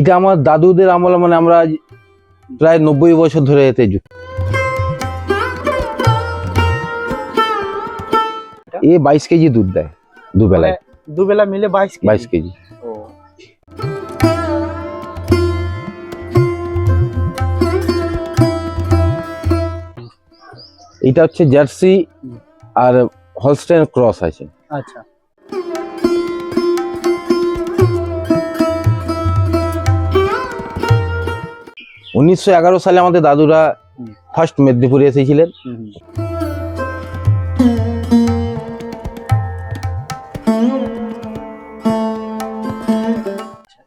এটা আমার দাদুদের আমল মানে আমরা প্রায় নব্বই বছর ধরে এতে যুক্ত। এ বাইশ কেজি দুধ দেয় দুবেলায়। মানে দুবেলা মিলে বাইশ বাইশ কেজি। এটা হচ্ছে জার্সি আর হলস্টেন ক্রস আছে। আচ্ছা। উনিশশো এগারো সালে আমাদের দাদুরা ফার্স্ট মেদিনীপুরে এসেছিলেন।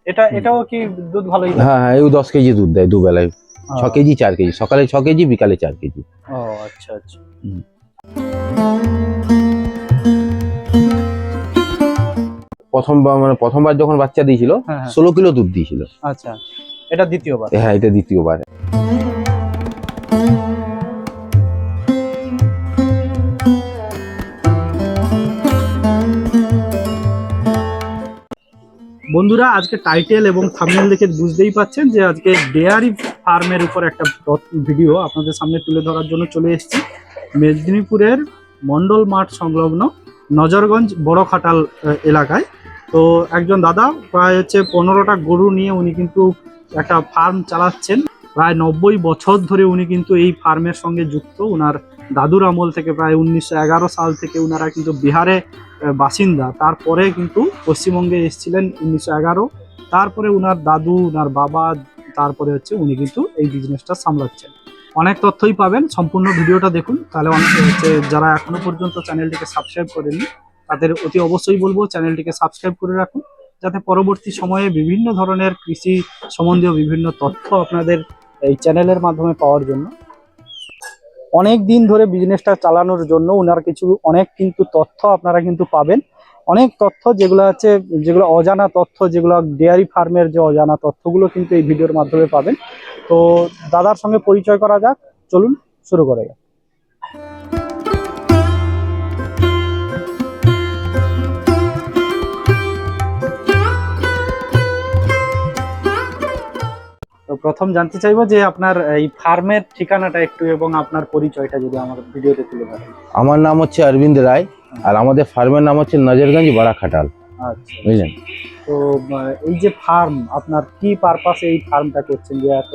এটা এটাও কি দুধ ভালোই হ্যাঁ হ্যাঁ এই দশ কেজি দুধ দেয় দুবেলায়। ছ কেজি চার কেজি সকালে ছ কেজি বিকালে চার কেজি। ও আচ্ছা আচ্ছা। হুম। প্রথম মানে প্রথমবার যখন বাচ্চা দিয়েছিল হ্যাঁ হ্যাঁ। ষোলো কিলো দুধ দিয়েছিল। আচ্ছা। এটা দ্বিতীয়বার। হ্যাঁ এটা দ্বিতীয়বার। বন্ধুরা আজকে টাইটেল এবং থাম্বনেল দেখে বুঝতেই পাচ্ছেন যে আজকে ডেয়ারি ফার্মের উপর একটা ভিডিও আপনাদের সামনে তুলে ধরার জন্য চলে এসেছি। মেদিনীপুরের মন্ডল মাঠ সংলগ্ন নজরগঞ্জ বড় খাটাল এলাকায়। তো একজন দাদা প্রায় হচ্ছে পনেরোটা গরু নিয়ে উনি কিন্তু একটা ফার্ম চালাচ্ছেন। প্রায় নব্বই বছর ধরে উনি কিন্তু এই ফার্মের সঙ্গে যুক্ত। উনার দাদুর আমল থেকে প্রায় উনিশশো এগারো সাল থেকে উনারা কিন্তু বিহারে বাসিন্দা। তারপরে কিন্তু পশ্চিমবঙ্গে এসেছিলেন উনিশশো এগারো। তারপরে উনার দাদু, উনার বাবা, তারপরে হচ্ছে উনি কিন্তু এই বিজনেসটা সামলাচ্ছেন। অনেক তথ্যই পাবেন। সম্পূর্ণ ভিডিওটা দেখুন। তাহলে অনেক, হচ্ছে যারা এখনও পর্যন্ত চ্যানেলটিকে সাবস্ক্রাইব করেননি, তাদের অতি অবশ্যই বলব চ্যানেলটিকে সাবস্ক্রাইব করে রাখুন। যাতে পরবর্তী সময়ে বিভিন্ন ধরনের কৃষি সম্বন্ধীয় বিভিন্ন তথ্য আপনাদের এই চ্যানেলের মাধ্যমে পাওয়ার জন্য। অনেক দিন ধরে বিজনেসটা চালানোর জন্য ওনার কিছু অনেক কিন্তু তথ্য আপনারা কিন্তু পাবেন। অনেক তথ্য যেগুলো আছে, যেগুলো অজানা তথ্য, যেগুলো ডেয়ারি ফার্মের যে অজানা তথ্যগুলো কিন্তু এই ভিডিওর মাধ্যমে পাবেন। তো দাদার সঙ্গে পরিচয় করা যাক, চলুন শুরু করা যাক। তো প্রথম জানতে চাইব যে আপনার এই ফার্মের ঠিকানাটা একটু এবং আপনার পরিচয়টা যদি আমার ভিডিওতে তুলে ধরেন। আমার নাম হচ্ছে অরবিন্দ রায় আর আমাদের ফার্মের নাম হচ্ছে নজরগঞ্জ বড়া খাটাল। আচ্ছা। বুঝলেন? তো এই যে ফার্ম আপনার কি পারপাসে এই ফার্মটা করছেন যে এত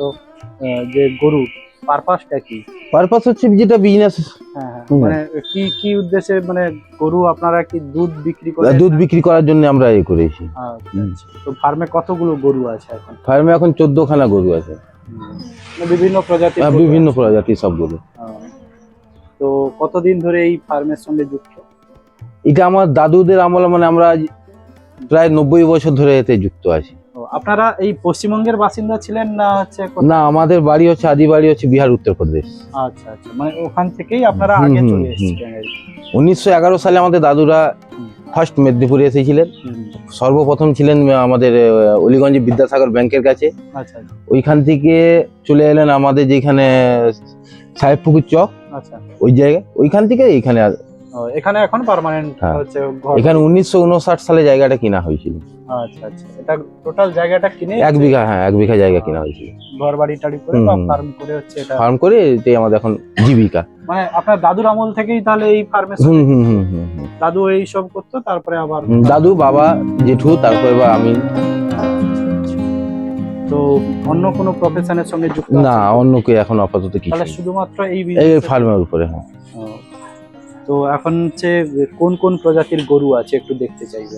যে গরু? পারপাসটা কি? পারপাস হচ্ছে যেটা বিজনেস হ্যাঁ হ্যাঁ। মানে কি কি উদ্দেশ্যে মানে গরু আপনারা কি দুধ বিক্রি করেন দুধ বিক্রি করার জন্য আমরা এ করেছি। আচ্ছা, আচ্ছা। তো ফার্মে কতগুলো গরু আছে এখন? ফার্মে এখন চোদ্দ খানা গরু আছে। মানে বিভিন্ন প্রজাতি হ্যাঁ, বিভিন্ন আছে। প্রজাতির সবগুলো তো কতদিন ধরে এই ফার্মের সঙ্গে যুক্ত? এটা আমার দাদুদের আমল মানে আমরা প্রায় নব্বই বছর ধরে এতে যুক্ত আছি। আপনারা এই পশ্চিমবঙ্গের বাসিন্দা ছিলেন না হচ্ছে না আমাদের বাড়ি হচ্ছে আদি বাড়ি হচ্ছে বিহার উত্তরপ্রদেশ আচ্ছা আচ্ছা মানে ওখান থেকেই আপনারা আগে চলে। এসেছিলেন। উনিশশো এগারো সালে আমাদের দাদুরা ফার্স্ট মেদিনীপুরে এসেছিলেন। সর্বপ্রথম ছিলেন আমাদের অলিগঞ্জ বিদ্যাসাগর ব্যাংকের কাছে। আচ্ছা আচ্ছা। ওইখান থেকে চলে এলেন আমাদের যেখানে সাহেবপুকুর চক। আচ্ছা। ওই জায়গায় ওইখান থেকে এইখানে এখানে এখন পার্মানেন্ট হ্যাঁ। হচ্ছে এখানে উনিশশো উনষাট সালে জায়গাটা কিনা হয়েছিল। আচ্ছা আচ্ছা। এটা টোটাল জায়গাটা কিনে এক বিঘা হ্যাঁ এক বিঘা জায়গা কিনা হয়েছিল। ঘর বাড়ি টাড়ি করে বা ফার্ম করে হচ্ছে এটা? ফার্ম করে এটাই আমাদের এখন জীবিকা। মানে আপনার দাদুর আমল থেকেই তাহলে এই ফার্মে হুম হুম হুম। দাদু এই সব করতো তারপরে আবার দাদু বাবা জেঠু তারপরে বা আমি। তো অন্য কোনো প্রফেশনের সঙ্গে যুক্ত না অন্য কেউ এখন আপাতত কিছু তাহলে শুধুমাত্র এই এই ফার্মের উপরে হ্যাঁ। তো এখন হচ্ছে কোন কোন প্রজাতির গরু আছে একটু দেখতে চাইবে।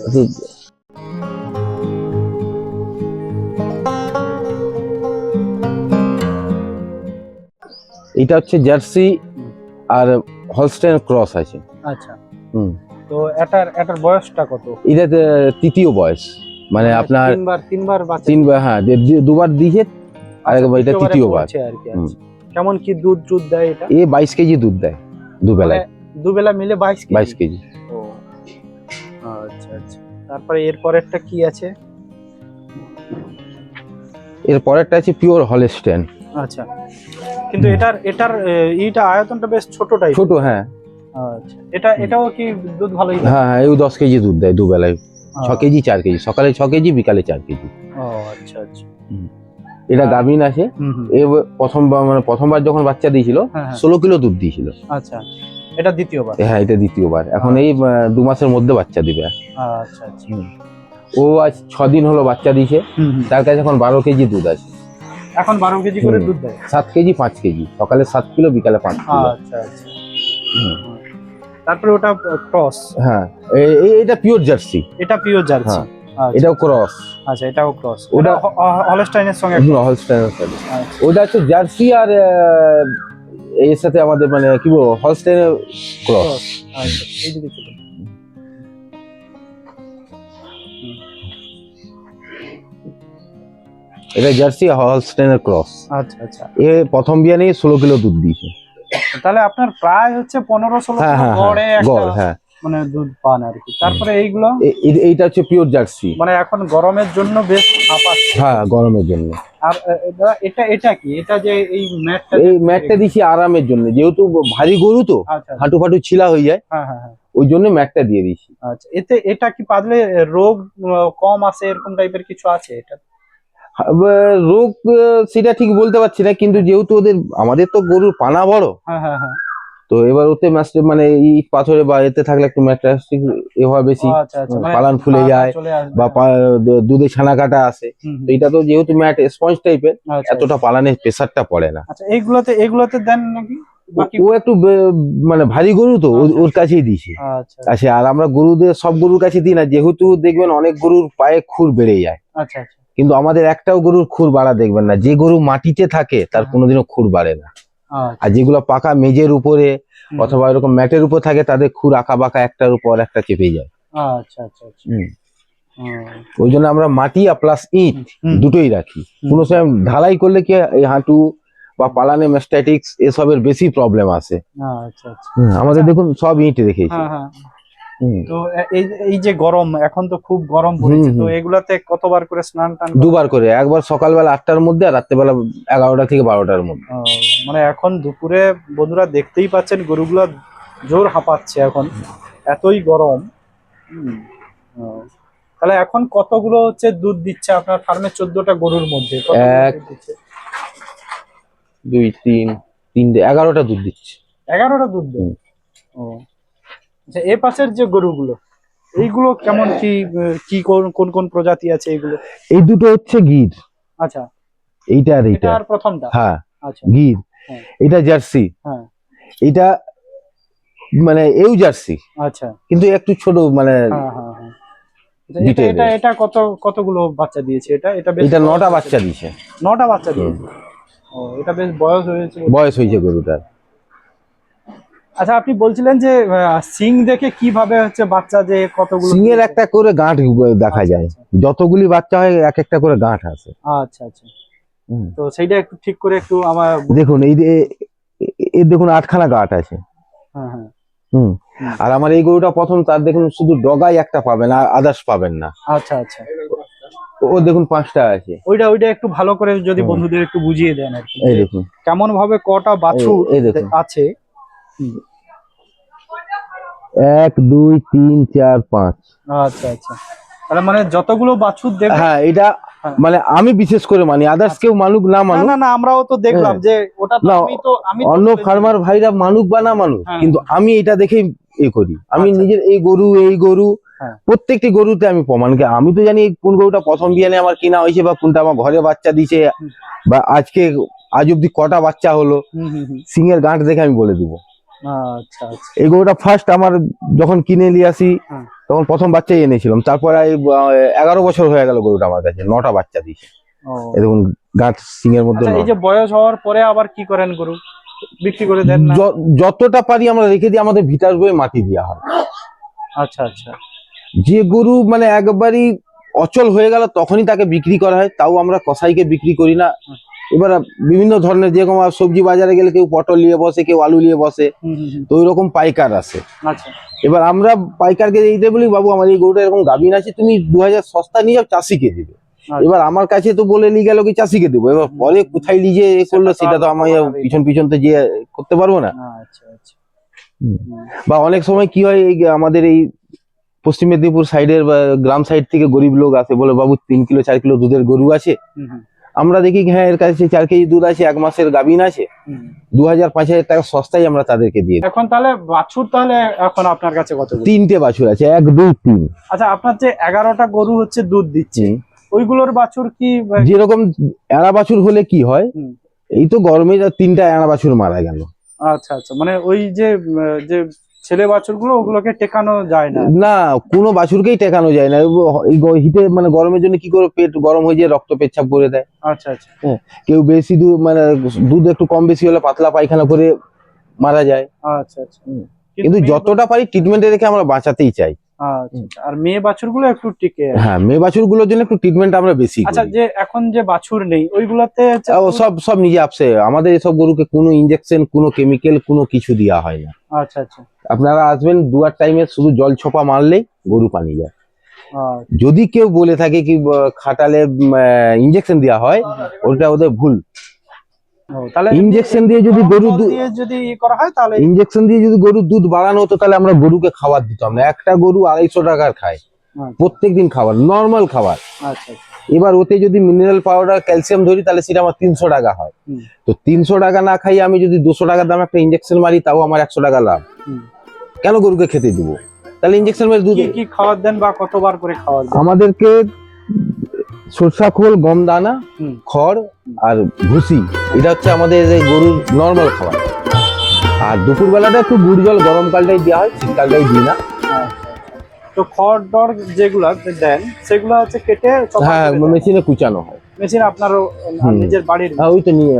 এটা হচ্ছে জার্সি আর হলস্টেন ক্রস আছে। আচ্ছা। হুম। তো এটার এটার বয়সটা কত? এটা তৃতীয় বয়স। মানে আপনার তিনবার তিনবার বাচ্চা। তিনবার হ্যাঁ দুবার দিয়ে আর একবার এটা তৃতীয়বার। আচ্ছা। কেমন কি দুধ দুধ দেয় এটা? এ বাইশ কেজি দুধ দেয় দুবেলায়। মানে দুবেলা মিলে বাইশ কেজি? বাইশ কেজি। ও আচ্ছা আচ্ছা। তারপরে এর পরেরটা কি আছে? এর পরেরটা আছে পিওর হলস্টেন আচ্ছা। কিন্তু এটার এটার আয়তনটা বেশ ছোট টাইপ ছোট হ্যাঁ। আচ্ছা। এটা এটাও কি দুধ ভালোই দেয়? হ্যাঁ হ্যাঁ এই দশ কেজি দুধ দেয় দুবেলায়। ছ কেজি চার কেজি। সকালে ছ কেজি বিকালে চার কেজি। ও আচ্ছা আচ্ছা। এটা। গাভিন আছে। এ প্রথমবার মানে প্রথমবার যখন বাচ্চা দিয়েছিল হ্যাঁ, হ্যাঁ। ষোলো কিলো দুধ দিয়েছিল। আচ্ছা। এটা দ্বিতীয়বার? হ্যাঁ এটা দ্বিতীয়বার। এখন এই দু মাসের মধ্যে বাচ্চা দিবে। আচ্ছা আচ্ছা। ও আজ ছ দিন হলো বাচ্চা দিয়েছে। তার কাছে এখন বারো কেজি দুধ আছে। এখন বারো কেজি করে দুধ দেয়? সাত কেজি পাঁচ কেজি। সকালে সাত কিলো বিকালে পাঁচ কিলো। আচ্ছা আচ্ছা। তারপরে ওটা ক্রস? হ্যাঁ। এটা পিওর জার্সি। এটা পিওর জার্সি? হ্যাঁ। এটাও ক্রস। আচ্ছা এটাও ক্রস। ওটা- হলস্টাইনের সঙ্গে হলস্টাইনের সাথে আচ্ছা। ওটা হচ্ছে জার্সি আর এর সাথে আমাদের মানে কি বলব ক্রস cross, আচ্ছা চলুন। এটা জার্সি আর হলস্টাইনের ক্রস আচ্ছা আচ্ছা। এ প্রথম বিয়ানে ষোলো কিলো দুধ দিয়েছে। তাহলে আপনার প্রায় হচ্ছে পনেরো ষোলো হ্যাঁ হ্যাঁ গড়ে হ্যাঁ একটা গড় হ্যাঁ। মানে দুধ পান আর কি। তারপরে এইগুলো? এইটা হচ্ছে পিওর জার্সি। মানে এখন গরমের জন্য বেশ হাঁপাচ্ছে। হ্যাঁ গরমের জন্য। আর এটা এটা কি? এটা যে এই ম্যাটটা এই ম্যাটটা দিছি আরামের জন্য যেহেতু ভারী গরু তো আচ্ছা হাঁটু ফাটু ছিলা হয়ে যায় হ্যাঁ হ্যাঁ হ্যাঁ। ওই জন্য ম্যাটটা দিয়ে দিছি। আচ্ছা এতে এটা কি পাতলে রোগ কম আসে এরকম টাইপের কিছু আছে এটা? রোগ সেটা ঠিক বলতে পারছি না কিন্তু যেহেতু ওদের আমাদের তো গরুর পানা বড় হ্যাঁ হ্যাঁ হ্যাঁ। তো এবার ওতে ম্যাচটা মানে ইট পাথরে বা এতে থাকলে একটু ম্যাটটা এ হয় বেশি। আচ্ছা আচ্ছা। মানে পালান ফুলে যায় বা দুধে ছানা কাটা আসে। তো এটা তো যেহেতু ম্যাট স্পঞ্জ টাইপের এতটা পালানের প্রেসারটা পড়ে না। আচ্ছা এইগুলোতে এগুলোতে দেন নাকি? ও একটু মানে ভারী গরু তো ওর কাছেই দিছি আচ্ছা আচ্ছা। আর আমরা গরুদের সব গরুর কাছে দিই না যেহেতু দেখবেন অনেক গরুর পায়ে খুর বেড়ে যায়। আচ্ছা আচ্ছা। কিন্তু আমাদের একটাও গরুর খুর বাড়া দেখবেন না। যে গরু মাটিতে থাকে তার হ্যাঁ। কোনোদিনও খুর বাড়ে না। আর যেগুলো পাকা মেজের উপরে অথবা এরকম ম্যাটের উপর থাকে তাদের খুর আঁকা বাঁকা একটার উপর একটা চেপে যায়। আচ্ছা আচ্ছা আচ্ছা। ওই জন্য আমরা মাটি আর প্লাস ইট দুটোই রাখি। কোন সময় ঢালাই করলে কি এই হাঁটু বা পালানে মেস্টাটিক্স এসবের বেশি প্রবলেম আছে আচ্ছা আচ্ছা। আমাদের দেখুন সব ইট রেখেছি। হ্যাঁ হ্যাঁ। তো এই এই যে গরম এখন তো খুব গরম পড়েছে তো এগুলাতে কতবার করে স্নান টান দুবার করে একবার সকালবেলা আটটার মধ্যে আর রাত্রেবেলা এগারোটা থেকে বারোটার মধ্যে। মানে এখন দুপুরে বন্ধুরা দেখতেই পাচ্ছেন গরুগুলো জোর হাঁপাচ্ছে এখন এতই গরম। তাহলে এখন কতগুলো হচ্ছে দুধ দিচ্ছে আপনার ফার্মে? চোদ্দটা গরুর মধ্যে এক- দুই তিন তিনটে এগারোটা দুধ দিচ্ছে। এগারোটা দুধ দেয়? ও। আচ্ছা এ পাশের যে গরুগুলো এইগুলো কেমন কি কি কোন কোন প্রজাতি আছে এইগুলো এই দুটো হচ্ছে গির। আচ্ছা। এইটা আর এইটা। আর প্রথমটা? হ্যাঁ আচ্ছা। গির। হ্যাঁ। এটা জার্সি। হ্যাঁ। এটা মানে এও জার্সি। আচ্ছা। কিন্তু একটু ছোট মানে হ্যাঁ হ্যাঁ আচ্ছা, এটা- এটা কত কতগুলো বাচ্চা দিয়েছে? এটা এটা বেশ এটা নটা বাচ্চা দিছে নটা বাচ্চা দিয়েছে। ও এটা বেশ বয়স হয়েছে। বয়স হয়েছে গরুটার। আচ্ছা আপনি বলছিলেন যে সিং দেখে কীভাবে হচ্ছে বাচ্চা যে কতগুলো সিংয়ের দিয়েছে? একটা করে গাঁট দেখা আচ্ছা, যায়। আচ্ছা। যতগুলি বাচ্চা হয় এক একটা করে গাঁট আছে। আচ্ছা আচ্ছা। তো সেইটা একটু ঠিক করে একটু আমার দেখুন এই এর দেখুন আটখানা গাঁট আছে। হ্যাঁ হ্যাঁ। হুম। আর আমার এই গরুটা প্রথম তার দেখুন শুধু ডগাই একটা পাবেন আর আদার্স পাবেন না। আচ্ছা আচ্ছা। ও দেখুন পাঁচটা আছে। ওইটা ওইটা একটু ভালো করে যদি বন্ধুদের একটু বুঝিয়ে দেন আর কি। এই দেখুন। কেমন ভাবে কটা বাছুর এই- এই দেখুন। আছে এক দুই তিন চার পাঁচ আচ্ছা আচ্ছা তাহলে মানে যতগুলো বাছুর দেবে হ্যাঁ এটা হ্যাঁ। মানে আমি বিশেষ করে মানি আদার্স কেউ মানুক না মানুক না না আমরাও তো দেখলাম যে ওটা আমি তো আমি অন্য ফার্মার ভাইরা মানুক বা না মানুক হ্যাঁ। কিন্তু আমি এটা দেখেই এ করি আমি আচ্ছা। নিজের এই গরু এই গরু হ্যাঁ। প্রত্যেকটি গরুতে আমি প্রমাণ কি আমি তো জানি কোন গরুটা প্রথম বিয়ানে আমার কিনা হয়েছে বা কোনটা আমার ঘরে বাচ্চা দিছে বা আজকে আজ অব্দি কটা বাচ্চা হলো। সিংয়ের গাঁট দেখে আমি বলে দিব আচ্ছা আচ্ছা। এই গরুটা ফার্স্ট আমার যখন কিনে নিয়ে আসি তখন প্রথম বাচ্চাই এনেছিলাম। তারপর এই, এগারো বছর হয়ে গেল গরুটা আমার কাছে নটা বাচ্চা দিয়েছে। দেখুন গাঁট সিংয়ের মধ্যে আচ্ছা এই যে বয়স হওয়ার পরে আবার কি করেন গরু? বিক্রি করে দেন না? যতটা পারি আমরা রেখে দিই আমাদের ভিটার বয়ে মাটি দেওয়া হয়। আচ্ছা আচ্ছা। যে গরু মানে একবারই অচল হয়ে গেল তখনই তাকে বিক্রি করা হয় তাও আমরা কসাইকে বিক্রি করি না। এবার বিভিন্ন ধরনের যেরকম সবজি বাজারে গেলে কেউ পটল নিয়ে বসে কেউ আলু নিয়ে বসে। তো ওই রকম পাইকার আছে আচ্ছা এবার আমরা পাইকারকে এইটাই বলি বাবু আমার এই গরুটা এরকম গাভিন আছে তুমি দু হাজার সস্তা নিয়ে যাও চাষিকে দিবে আচ্ছা। এবার আমার কাছে তো বলে নিয়ে গেল কি চাষিকে দেবো এবার পরে কোথায় নিজে এ করল সেটা তো আমি। পিছন পিছন তো যে করতে পারব না আচ্ছা আচ্ছা। বা অনেক সময় কি হয় এই আমাদের এই পশ্চিম মেদিনীপুর সাইডের বা গ্রাম সাইড থেকে গরিব লোক আসে বলে বাবু তিন কিলো চার কিলো দুধের গরু আছে। আমরা দেখি হ্যাঁ এর কাছে চার কেজি দুধ আছে এক মাসের গাভিন আছে। দু হাজার পাঁচ হাজার টাকা সস্তায় আমরা তাদেরকে দিয়ে। এখন তাহলে বাছুর তাহলে এখন আপনার কাছে কত তিনটে বাছুর আছে এক দুই তিন। আচ্ছা আপনার যে এগারোটা গরু হচ্ছে দুধ দিচ্ছে ওইগুলোর বাছুর কি যেরকম এড়া বাছুর হলে কি হয় এই তো গরমে তিনটা এড়া বাছুর মারা গেল। আচ্ছা আচ্ছা মানে ওই যে যে ছেলে বাছুরগুলো ওগুলোকে টেকানো যায় না। না কোনো বাছুরকেই টেকানো যায় না। হিটে মানে গরমের জন্য কি করে পেট গরম হয়ে যায় রক্ত পেচ্ছাপ করে দেয়। আচ্ছা আচ্ছা। কেউ বেশি দুধ মানে দুধ একটু কম বেশি হলে পাতলা পায়খানা করে মারা যায়। আচ্ছা আচ্ছা। কিন্তু যতটা পারি ট্রিটমেন্টে রেখে আমরা বাঁচাতেই চাই। আচ্ছা, আচ্ছা। আর মেয়ে বাছুরগুলো একটু টিকে হ্যাঁ মেয়ে বাছুরগুলোর জন্য একটু ট্রিটমেন্ট আমরা বেশি আচ্ছা যে এখন যে বাছুর নেই ওইগুলোতে সব সব নিজে আপসে আমাদের এসব গরুকে কোনো ইনজেকশন কোনো কেমিক্যাল কোনো কিছু দেওয়া হয় না। আচ্ছা আচ্ছা। আপনারা আসবেন দুয়ার টাইমে শুধু জল ছোপা মারলেই গরু পানি যায়। যদি কেউ বলে থাকে কি খাটালে ইঞ্জেকশন দেওয়া হয় ওটা ওদের ভুল। তাহলে ইনজেকশন দিয়ে যদি গরু যদি করা হয় তাহলে ইনজেকশন দিয়ে যদি গরুর দুধ বাড়ানো হতো তাহলে আমরা গরুকে খাবার দিতাম। না একটা গরু আড়াইশো টাকার খায়। আচ্ছা। প্রত্যেকদিন খাবার নর্মাল খাবার। আচ্ছা আচ্ছা। এবার ওতে যদি মিনারেল পাউডার ক্যালসিয়াম ধরি তাহলে সেটা আমার তিনশো টাকা হয়। তো তিনশো টাকা না খাইয়ে আমি যদি দুশো টাকার দাম একটা ইঞ্জেকশন মারি তাও আমার একশো টাকা লাভ। কেন গরুকে খেতে দিব? তাহলে ইঞ্জেকশন মারি দুধ। কি খাবার দেন বা কতবার করে খাওয়ার দেন? আমাদেরকে সরষা খোল গম দানা খড় আর ভুসি এটা হচ্ছে আমাদের এই গরুর নর্মাল খাবার। আর দুপুর বেলাটা একটু গুড় জল গরমকালটাই দেওয়া হয় শীতকালটাই দিই না। তো খড় ডর যেগুলা দেন সেগুলো হচ্ছে কেটে হ্যাঁ মেশিনে কুচানো হয়। মেশিন হুম। নিজের বাড়ির হ্যাঁ ওই তো নিয়ে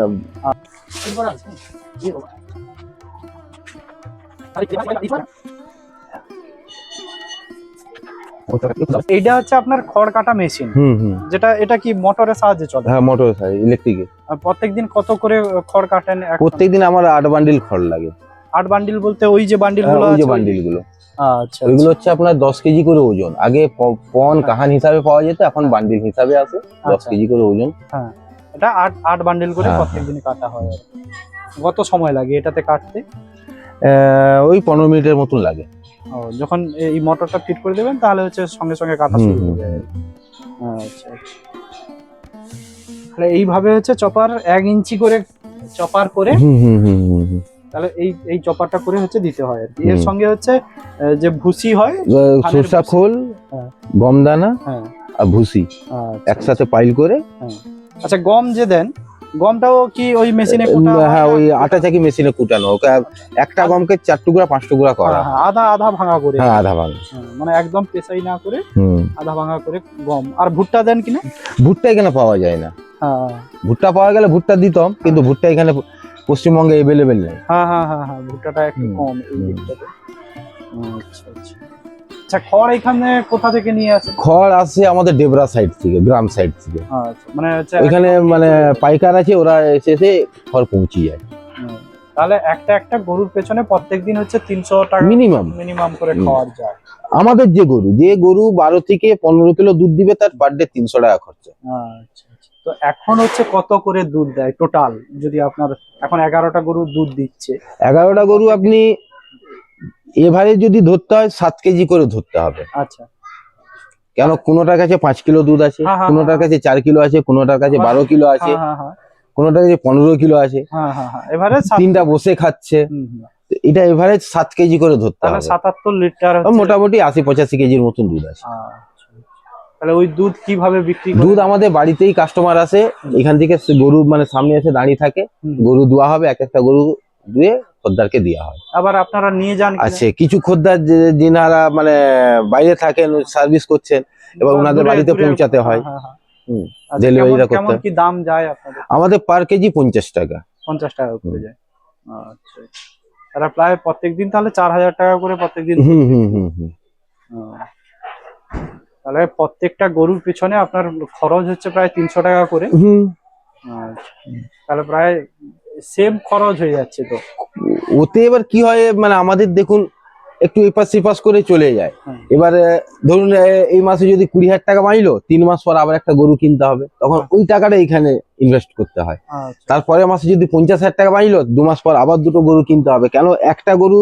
এইটা হচ্ছে আপনার খড় কাটা মেশিন। হুম হুম। যেটা এটা কি মোটরের সাহায্যে চলে? হ্যাঁ মোটরের মোটর ইলেকট্রিকে আর প্রত্যেকদিন কত করে খড় কাটেন? প্রত্যেকদিন আমার আট বান্ডিল খড় লাগে। আট বান্ডিল বলতে ওই যে বান্ডিল হ্যাঁ, গুলো ওই যে বান্ডিলগুলো। আচ্ছা ওইগুলো হচ্ছে আপনার দশ কেজি করে ওজন। আগে পন কাহান হিসাবে পাওয়া যেত এখন বান্ডিল হিসাবে আসে দশ আচ্ছা। কেজি করে ওজন। হ্যাঁ। এটা আট আট বান্ডিল করে হ্যাঁ, প্রত্যেকদিন কাটা হয়। কত সময় লাগে এটাতে কাটতে? ওই পনেরো মিনিটের মতন লাগে। যখন এই মোটরটা ফিট করে দেবেন তাহলে হচ্ছে সঙ্গে সঙ্গে কাটা শুরু হয়ে যায় আচ্ছা আচ্ছা। তাহলে এইভাবে হচ্ছে চপার এক ইঞ্চি করে চপার করে হুম হুম হুম হুম। তাহলে এই এই চপারটা করে হচ্ছে দিতে হয় আর কি। এর সঙ্গে হচ্ছে যে ভুসি হয় সরষা খোল হ্যাঁ। গম দানা হ্যাঁ। আর ভুসি আচ্ছা, একসাথে পাইল করে। আচ্ছা গম যে দেন গমটাও কি ওই মেশিনে হ্যাঁ ওই আটা চাকি মেশিনে কুটানো। ওকে একটা গমকে চার টুকরা পাঁচ টুকরা করা। হয়। আধা আধা ভাঙা করে। হ্যাঁ আধা ভাঙ। হ্যাঁ, মানে একদম পেশাই না করে আধা ভাঙা করে গম। আর ভুট্টা দেন কিনা? ভুট্টা এখানে পাওয়া যায় না। হ্যাঁ। ভুট্টা পাওয়া গেলে ভুট্টা দিতাম কিন্তু ভুট্টা এখানে পশ্চিমবঙ্গে এভেলেবেল নেই। হ্যাঁ হ্যাঁ হ্যাঁ হ্যাঁ ভুট্টাটা একটু কম এই দিকটাতে আচ্ছা আচ্ছা। আচ্ছা খড় এখানে কোথা থেকে নিয়ে আসেন খড় আসে আমাদের ডেবরা সাইড থেকে গ্রাম সাইড থেকে। আচ্ছা মানে এখানে মানে পাইকার আছে ওরা এসে এসে খড় পৌঁছিয়ে যায়। তাহলে একটা একটা গরুর পেছনে প্রত্যেকদিন হচ্ছে তিনশো টাকা মিনিমাম মিনিমাম করে। খাওয়ার যায়। আমাদের যে গরু যে গরু বারো থেকে পনেরো কিলো দুধ দিবে তার পার ডে তিনশো টাকা খরচা। আচ্ছা। তো এখন হচ্ছে কত করে দুধ দেয় টোটাল যদি আপনার এখন এগারোটা গরু দুধ দিচ্ছে। এগারোটা গরু আপনি এভারে যদি ধরতে হয় সাত কেজি করে ধরতে হবে। আচ্ছা। কেন? কোনোটার কাছে পাঁচ কিলো দুধ আছে হ্যাঁ, হ্যাঁ, কোনোটার কাছে চার কিলো আছে কোনোটার কাছে বারো কিলো আছে হ্যাঁ হ্যাঁ হ্যাঁ। কোনোটার কাছে পনেরো কিলো আছে। হ্যাঁ হ্যাঁ হ্যাঁ। এবারে তিনটা বসে খাচ্ছে। এটা এভারেজ সাত কেজি করে ধরতে হবে। সাতাত্তর লিটার মোটামুটি আশি পঁচাশি কেজির মতন দুধ আছে। তাহলে ওই দুধ কীভাবে বিক্রি দুধ আমাদের বাড়িতেই কাস্টমার আসে। এখান থেকে গরু মানে সামনে এসে দাঁড়িয়ে থাকে। গরু দোয়া হবে এক একটা গরু দুয়ে খদ্দারকে দেওয়া হয়। আবার আপনারা নিয়ে যান আছে কিছু খদ্দার যে- যিনারা মানে বাইরে থাকেন সার্ভিস করছেন এবার ওনাদের বাড়িতে পৌঁছাতে হয়। হ্যাঁ, হ্যাঁ, হুম। আচ্ছা, ডেলিভারিটা করতে কি দাম যায় আপনাদের? আমাদের পার কেজি পঞ্চাশ টাকা। পঞ্চাশ টাকা করে যায়। আচ্ছা আচ্ছা। তারা প্রায় প্রত্যেকদিন তাহলে চার হাজার টাকা করে প্রত্যেকদিন হুম হুম হুম হুম। ও। তাহলে প্রত্যেকটা গরুর পিছনে আপনার খরচ হচ্ছে প্রায় তিনশো টাকা করে। হুম। আচ্ছা। তাহলে প্রায় সেম খরচ হয়ে যাচ্ছে তো। ওতে এবার কি হয় মানে আমাদের দেখুন একটু এপাশ সেপাশ করে চলে যায়। হুম। এবার ধরুন এই মাসে যদি কুড়ি হাজার টাকা মাইলো তিন মাস পর আবার একটা গরু কিনতে হবে। তখন ওই টাকাটা এখানে ইনভেস্ট করতে হয়। আচ্ছা। তারপরে মাসে যদি পঞ্চাশ হাজার টাকা মাইলো দু মাস পর আবার দুটো গরু কিনতে হবে। কেন? একটা গরু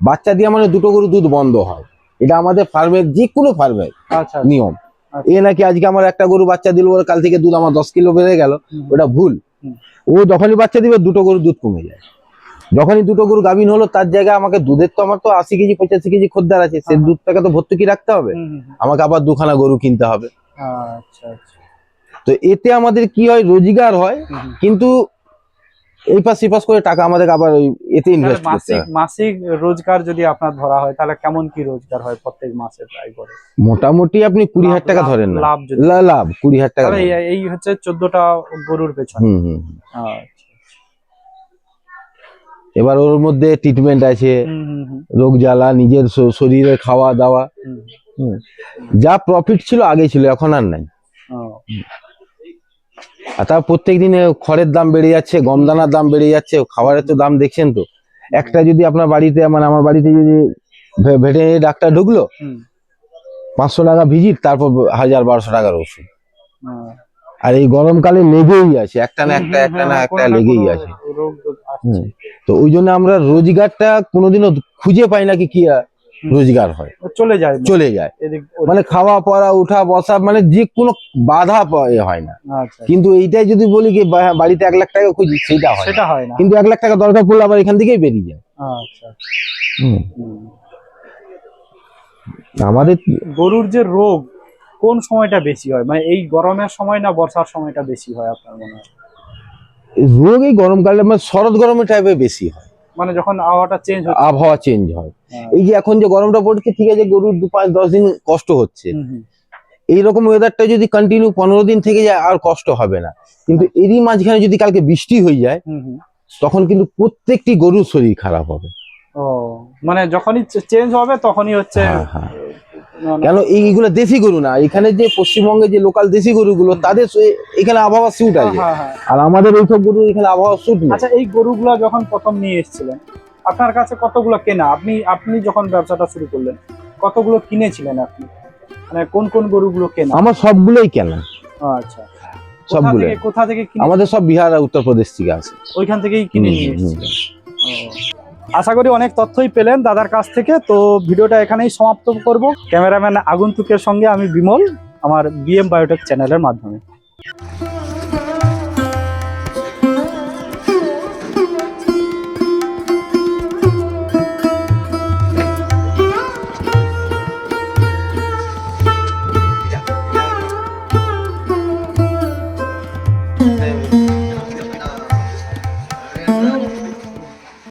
বাচ্চা দিয়ে মানে দুটো গরু দুধ বন্ধ হয়। এটা আমাদের ফার্মের যে কোনো ফার্মের আচ্ছা নিয়ম। আচ্ছা। এ নাকি আজকে আমার একটা গরু বাচ্চা দিল ওর কাল থেকে দুধ আমার দশ কিলো বেড়ে গেল ওটা ভুল। ও যখনই বাচ্চা দিবে দুটো গরু দুধ কমে যায়। যখনই দুটো গরু গাভিন হলো তার জায়গায় আমাকে দুধের তো আমার তো আশি কেজি পঁচাশি কেজি খদ্দার আছে সে হ্যাঁ। দুধটাকে তো ভর্তুকি রাখতে হবে। আমাকে আবার দুখানা গরু কিনতে হবে। আচ্ছা আচ্ছা। তো এতে আমাদের কি হয় রোজগার হয়। কিন্তু এই পাশ এই পাশ করে টাকা আমাদের আবার ওই এতে ইনভেস্ট করতে মাসিক মাসিক রোজগার যদি আপনার ধরা হয় তাহলে কেমন কি রোজগার হয় প্রত্যেক মাসে প্রায় করে? মোটামুটি আপনি কুড়ি হাজার টাকা ধরেন না। লাভ যদি লাভ কুড়ি হাজার টাকা তাহলে এই- হচ্ছে চোদ্দটা গরুর পেছনে। হুম হুম আচ্ছা। এবার ওর মধ্যে ট্রিটমেন্ট আছে। রোগ জ্বালা নিজের শরীরে খাওয়া দাওয়া। যা প্রফিট ছিল আগে ছিল এখন আর নাই। আর তার প্রত্যেক দিনে খড়ের দাম বেড়ে যাচ্ছে গম দানার দাম বেড়ে যাচ্ছে খাবারের তো দাম দেখছেন তো একটা যদি আপনার বাড়িতে মানে আমার বাড়িতে যদি ভেটেরিনারি ডাক্তার ঢুকলো পাঁচশো টাকা ভিজিট তারপর হাজার বারোশো টাকার ওষুধ আর এই গরমকালে লেগেই আছে একটা না একটা একটা না হ্যাঁ, একটা লেগেই আছে তো আসছে। হুম। তো ওই জন্য আমরা রোজগারটা কোনোদিনও খুঁজে পাই না কি কি। রোজগার হয়। চলে যায় চলে যায়। মানে খাওয়া পড়া উঠা বসা মানে যে কোনো বাধা হয় না। আচ্ছা। কিন্তু এইটাই যদি বলি কি বাড়িতে এক লাখ টাকা খুঁজি সেটা হয়। সেটা হয় না। কিন্তু এক লাখ টাকা দরকার পড়লে আবার এখান থেকেই বেরিয়ে যায়। আচ্ছা আচ্ছা। আমাদের গরুর যে রোগ কোন সময়টা বেশি হয়? মানে এই গরমের সময় না বর্ষার সময়টা বেশি হয় আপনার মনে হয়? রোগ এই গরমকালে মানে শরৎ গরমের টাইপের বেশি হয়। মানে যখন আবহাওয়াটা চেঞ্জ হয় আবহাওয়া চেঞ্জ হয়। হ্যাঁ। এই যে এখন যে গরমটা পড়ছে ঠিক আছে গরুর দু পাঁচ দশ দিন কষ্ট হচ্ছে। এই রকম এইরকম ওয়েদারটা যদি কন্টিনিউ পনেরো দিন থেকে যায় আর কষ্ট হবে না। কিন্তু এরই মাঝখানে যদি কালকে বৃষ্টি হয়ে যায়। তখন কিন্তু প্রত্যেকটি গরুর শরীর খারাপ হবে। ও মানে যখনই চেঞ্জ হবে তখনই হচ্ছে হ্যাঁ, হ্যাঁ। কেন? এইগুলো দেশি গরু না। এখানে যে পশ্চিমবঙ্গে যে লোকাল দেশি গরুগুলো তাদের এখানে আবহাওয়া স্যুট আছে। হ্যাঁ, হ্যাঁ। আর আমাদের এইসব গরু এখানে আবহাওয়া স্যুট নেই। আচ্ছা এই গরুগুলো যখন প্রথম নিয়ে এসেছিলেন আপনার কাছে কতগুলো কেনা? আপনি আপনি যখন ব্যবসাটা শুরু করলেন কতগুলো কিনেছিলেন আপনি? মানে কোন কোন গরুগুলো কেনা? আমার সবগুলোই কেনা। আচ্ছা। সবগুলো কোথা থেকে আমাদের সব বিহার আর উত্তরপ্রদেশ থেকে আছে ওইখান থেকেই কিনে নিয়ে এসেছিলেন। আশা করি অনেক তথ্যই পেলেন দাদার কাছ থেকে। তো ভিডিওটা এখানেই সমাপ্ত করব। ক্যামেরাম্যান আগন্তুকের সঙ্গে আমি বিমল, আমার বিএম বায়োটেক চ্যানেলের মাধ্যমে।